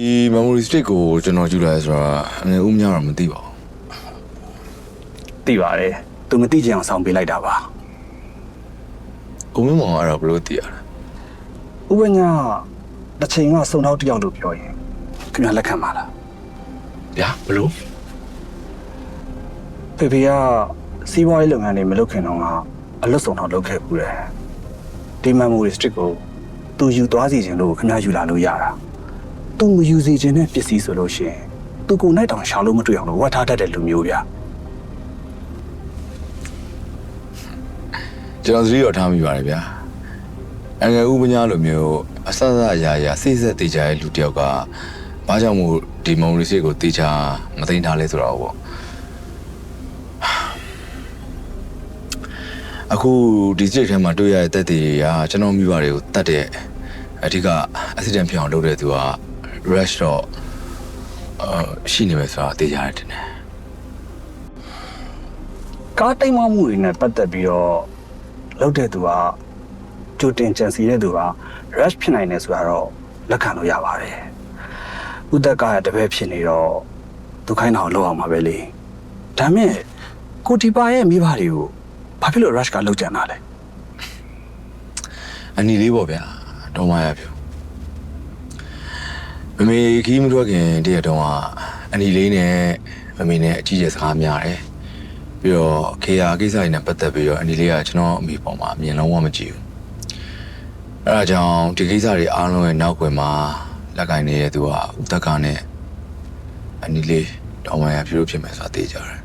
ဒီ memory stick ကိုကျွန်တော်ကြည့်လိုက်ဆိုတော့အငယ်ဦးများတော့မသိပါဘူးသိပါတယ်သူမသိချင်အောင်ဆောင်ပေးလိုက်တာပါကိုမင်းမောင်ကတော့ဘယ်လိုသိရလဲဥပညာတစ်ချိန်ကစုံတော့တယောက်လို့ပြောရင်ခင်ဗျာလက်ခံပါလားဗျာဘယ်လိုဖေဖေကစီးပွားရေးလုပ်ငန်းတွေမလုပ်ခင်တော့ကအလွတ်စုံတော့လုပ်ခဲ့ဘူးတယ်ဒီ memory stick ကိုသူယူသွားစီခြင်းလို့ခင်ဗျာယူလာလို့ရတာ သူမယူစီခြင်းနဲ့ပစ္စည်းဆိုလို့ရှိရင်သူကိုနိုင်တောင်ရှာလို့မတွေ့အောင်လို့ဝတ်ထားတတ်တဲ့လူမျိုးဗျာကျွန်တော်သတိတော်ထားမိပါတယ်ဗျာအငယ်ဦးမညာလိုမျိုးအဆအဆအရာရာစိတ်ဆက်တေချာရဲ့လူတစ်ယောက်ကဘာကြောင့်မို့ဒီ memory stick ကိုတေချာမသိမ်းထားလဲဆိုတော့ပေါ့အခုဒီစိတ်ထဲမှာတွေ့ရတဲ့တက်တွေကကျွန်တော်မိဘတွေကိုတတ်တဲ့အဓိက accident ဖြစ်အောင်လုပ်တဲ့သူက rush တော့အာရှိနေမယ်ဆိုတာသိကြရတယ်တင်တယ်ကားတိမ်မမှုတွေနဲ့ပတ်သက်ပြီးတော့လုပ်တဲ့သူကကြိုတင်ကြံစီတဲ့သူက rush ဖြစ်နိုင်တယ်ဆိုတာတော့လက်ခံလို့ရပါတယ်ဥဒက်ကရတပည့်ဖြစ်နေတော့သူခိုင်းတာကိုလုပ်အောင်ပါပဲလေဒါမဲ့ကိုတီပါရဲ့မိဘတွေကိုဘာဖြစ်လို့ rush ကလောက်ကြံတာလဲအနီလေးပေါ့ဗျာတော့မရပြ မမေခီးမထွက်ခင်တရက်တော့ကအနီလေးနဲ့မမေနဲ့အကြီးကျယ်စကားများတယ်ပြီးတော့ခေယာကိစ္စတွေနဲ့ပတ်သက်ပြီးတော့အနီလေးကကျွန်တော်အမိပေါ်မှာအမြင်လုံးဝမကြည့်ဘူးအဲဒါကြောင့်ဒီကိစ္စတွေအားလုံးရဲ့နောက်ွယ်မှာလက်ကင်နေတဲ့သူကဦးတက်ကနဲ့အနီလေးတော့မရပြလို့ဖြစ်မယ်ဆိုတာသိကြတယ်